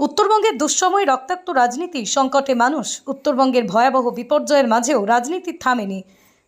উত্তরবঙ্গের দুঃসময় রক্তাক্ত রাজনীতি সংকটে মানুষ। উত্তরবঙ্গের ভয়াবহ বিপর্যয়ের মাঝেও রাজনীতি থামেনি।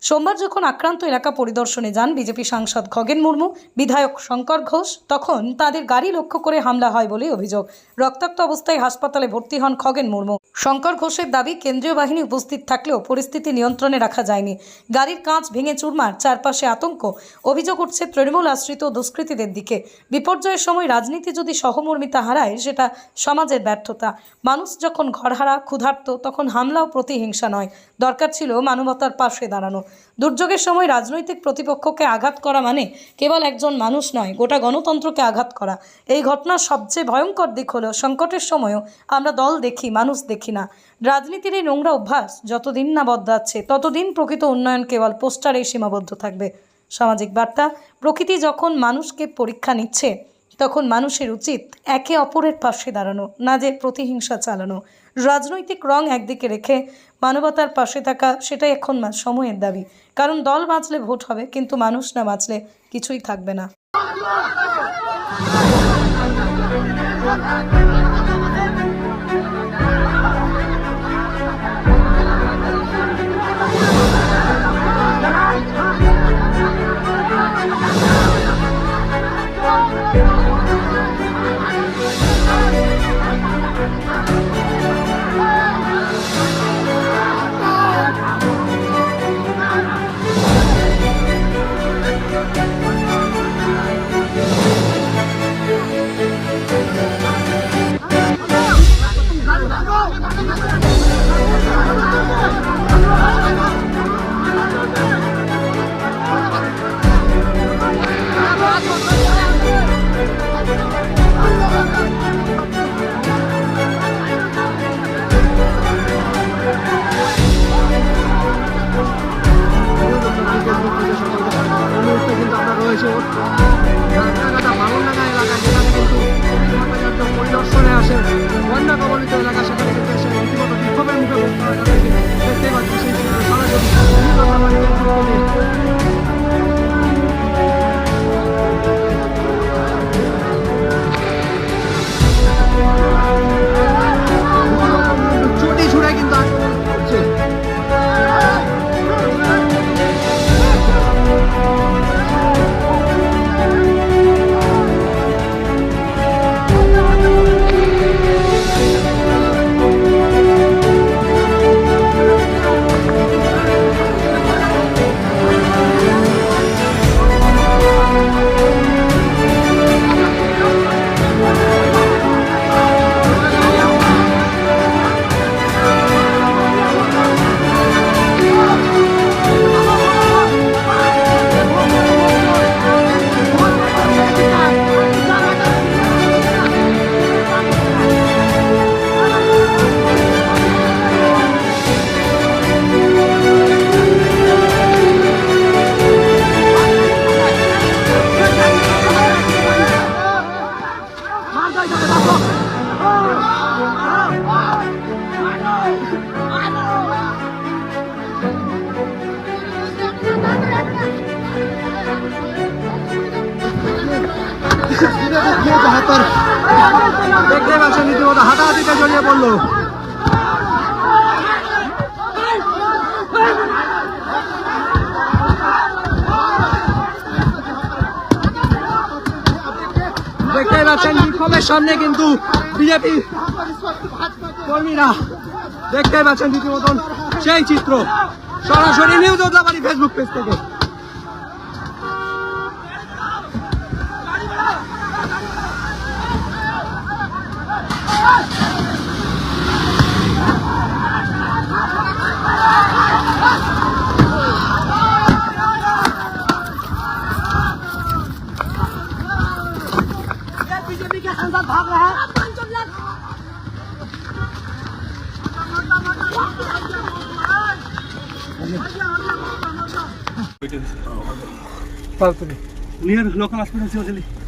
সোমবার যখন আক্রান্ত এলাকা পরিদর্শনে যান বিজেপি সাংসদ খগেন মুর্মু, বিধায়ক শঙ্কর ঘোষ, তখন তাদের গাড়ি লক্ষ্য করে হামলা হয় বলে অভিযোগ। রক্তাক্ত অবস্থায় হাসপাতালে ভর্তি হন খগেন মুর্মু। শঙ্কর ঘোষের দাবি, কেন্দ্রীয় বাহিনী উপস্থিত থাকলেও পরিস্থিতি নিয়ন্ত্রণে রাখা যায়নি। গাড়ির কাঁচ ভেঙে চুরমার, চারপাশে আতঙ্ক। অভিযোগ উঠছে তৃণমূল আশ্রিত দুষ্কৃতীদের দিকে। বিপর্যয়ের সময় রাজনীতি যদি সহমর্মিতা হারায়, সেটা সমাজের ব্যর্থতা। মানুষ যখন ঘরহারা, ক্ষুধার্ত, তখন হামলা ও প্রতিহিংসা নয়। দরকার ছিল মানবতার পাশে দাঁড়ানো। দুর্যোগের সময় রাজনৈতিক প্রতিপক্ষকে আঘাত করা মানে কেবল একজন মানুষ নয়, গোটা গণতন্ত্রকে আঘাত করা। এই ঘটনার সবচেয়ে ভয়ঙ্কর দিক হলো সংকটের সময়ও আমরা দল দেখি, মানুষ দেখি না। রাজনীতির এই নোংরা অভ্যাস যতদিন না বদলাচ্ছে, ততদিন প্রকৃত উন্নয়ন কেবল পোস্টারেই সীমাবদ্ধ থাকবে। সামাজিক বার্তা, প্রকৃতি যখন মানুষকে পরীক্ষা নিচ্ছে তখন মানুষের উচিত একে অপরের পাশে দাঁড়ানো, না যে প্রতিহিংসা চালানো। রাজনৈতিক রং একদিকে রেখে মানবতার পাশে থাকা সেটাই এখন সময়ের দাবি। কারণ দল বাঁচলে ভোট হবে, কিন্তু মানুষ না বাঁচলে কিছুই থাকবে না। রয়েছে রাস্তাঘাটা এলাকা যেখানে কিন্তু ভট্টাচার্য পরিদর্শনে আসে বন্যা এলাকা সেখানে এসে রীতিমতো হাতাহাতিতে জড়িয়ে পড়ল। দেখতে পাচ্ছেন বিক্ষোভের সামনে কিন্তু বিজেপি কর্মীরা। দেখতে পাচ্ছেন রীতিমতন সেই চিত্র। সরাসরি নিউজ ওদলাবাড়ি ফেসবুক পেজ থেকে। भाग रहे हैं लोकल हॉस्पिटल से चली।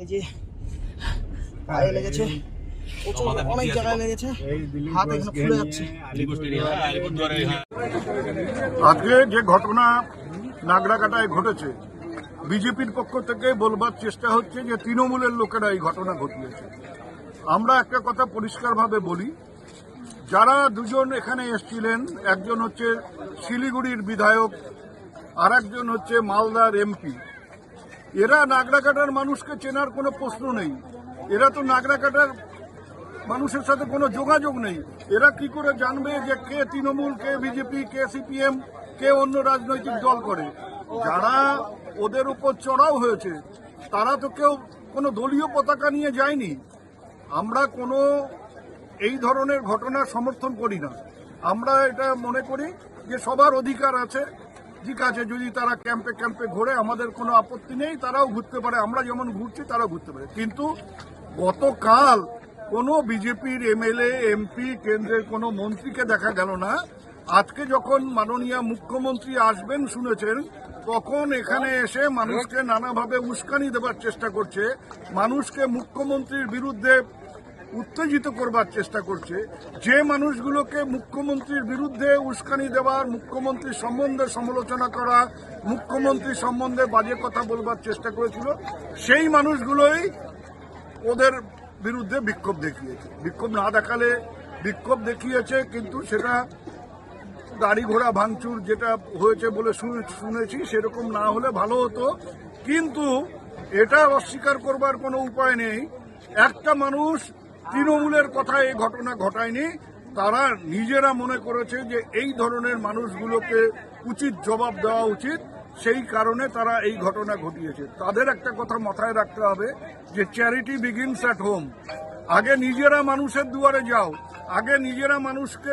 এই যে পায়ে লেগেছে। প্রচুর অনেক জায়গায় লেগেছে। হাত এখানে ফুলে যাচ্ছে। আজকে যে ঘটনা নাগরাকাটায় ঘটেছে বিজেপির পক্ষ থেকে বলবার চেষ্টা হচ্ছে যে তৃণমূলের লোকেরা এই ঘটনা ঘটিয়েছে। আমরা একটা কথা পরিষ্কারভাবে বলি যারা দুজন এখানে এসেছিলেন, একজন হচ্ছে শিলিগুড়ির বিধায়ক আর একজন হচ্ছে মালদার এমপি। এরা নাগরাকাটার মানুষকে চেনার কোনো প্রশ্ন নেই। এরা তো নাগরাকাটার মানুষের সাথে কোনো যোগাযোগ নেই। এরা কি করে জানবে যে কে তৃণমূল, কে বিজেপি, কে সিপিএম, কে অন্য রাজনৈতিক দল করে? যারা ওদের উপর চড়াও হয়েছে, তারা তো কেউ কোনো দলীয় পতাকা নিয়ে যায়নি। আমরা কোনো এই ধরনের ঘটনা সমর্থন করি না। আমরা এটা মনে করি যে সবার অধিকার আছে। ঠিক আছে, যদি তারা ক্যাম্পে ক্যাম্পে ঘোরে, আমাদের কোনো আপত্তি নেই, তারাও ঘুরতে পারে। আমরা যেমন ঘুরছি, তারাও ঘুরতে পারে। কিন্তু গতকাল কোনো বিজেপির এমএলএ, এমপি, কেন্দ্রের কোনো মন্ত্রীকে দেখা গেল না। আজকে যখন মাননীয় মুখ্যমন্ত্রী আসবেন, শুনেছেন, তখন এখানে এসে মানুষকে নানাভাবে উস্কানি দেবার চেষ্টা করছে। মানুষকে মুখ্যমন্ত্রীর বিরুদ্ধে উত্তেজিত করবার চেষ্টা করছে। যে মানুষগুলোকে মুখ্যমন্ত্রীর বিরুদ্ধে উস্কানি দেওয়ার মুখ্যমন্ত্রী সম্বন্ধে সমালোচনা করা মুখ্যমন্ত্রী সম্বন্ধে বাজে কথা বলবার চেষ্টা করেছিল, সেই মানুষগুলোই ওদের বিরুদ্ধে বিক্ষোভ দেখিয়েছে। বিক্ষোভ না দেখালে বিক্ষোভ দেখিয়েছে, কিন্তু সেটা গাড়ি ঘোড়া ভাঙচুর যেটা হয়েছে বলে শুনে- শুনেছি, সেরকম না হলে ভালো হতো। কিন্তু এটা অস্বীকার করবার কোনো উপায় নেই। একটা মানুষ তৃণমূলের কথা এই ঘটনা ঘটায়নি। তারা নিজেরা মনে করেছে যে এই ধরনের মানুষগুলোকে উচিত জবাব দেওয়া উচিত। সেই কারণে তারা এই ঘটনা ঘটিয়েছে। তাদের একটা কথা মাথায় রাখতে হবে যে চ্যারিটি বিগিনস অ্যাট হোম আগে নিজেরা মানুষের দুয়ারে যাও। আগে নিজেরা মানুষকে